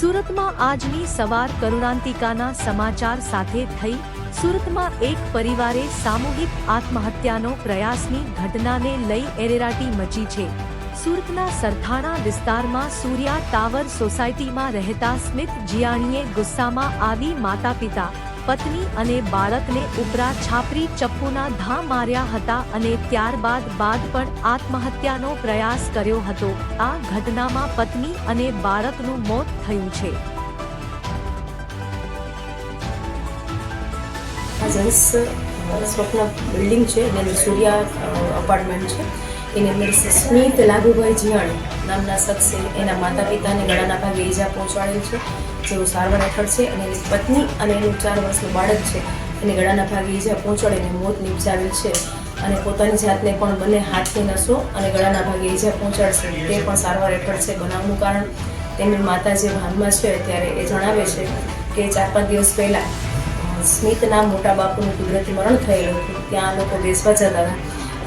સુરતમાં આજની સવાર કરુણાંતિકાના સમાચાર સાથે થઈ સુરતમાં એક પરિવારે સામૂહિક આત્મહત્યાનો પ્રયાસની ઘટનાને લઈ એરેરાટી મચી છે. સુરતના સરથાણા વિસ્તારમાં સૂર્યા ટાવર સોસાયટીમાં રહેતા સ્મિત જીયાણીએ ગુસ્સામાં આવી માતા પિતા પત્ની અને બાળકને ઉપરા છાપરી ચપ્પુના ધા માર્યા હતા અને ત્યારબાદ બાદ પણ આત્મહત્યાનો પ્રયાસ કર્યો હતો. આ ઘટનામાં પત્ની અને બાળકનું મોત થયું છે. સ્વપ્ન બિલ્ડિંગ છે સૂર્યા અપાર્ટમેન્ટ છે. એની અંદર સ્મિત લાગુભાઈ જીયાણી નામના શખ્સે એના માતા પિતાને ગળાના ભાગે ઈજા પહોંચાડેલ છે. જેઓ સારવાર હેઠળ છે અને એની પત્ની અને એનું ચાર વર્ષનું બાળક છે. એને ગળાના ભાગે ઈજા પહોંચાડીને મોત નિપજાવેલ છે અને પોતાની જાતને પણ બંને હાથની નસો અને ગળાના ભાગે ઈજા પહોંચાડશે. તે પણ સારવાર હેઠળ છે બનાવનું કારણ તેમની માતા જે ભાનમાં છે ત્યારે એ જણાવે છે કે ચાર પાંચ દિવસ પહેલાં સ્મિતના મોટા બાપુનું કુદરતી મરણ થયેલું હતું. ત્યાં લોકો બેસવા જતા હતા.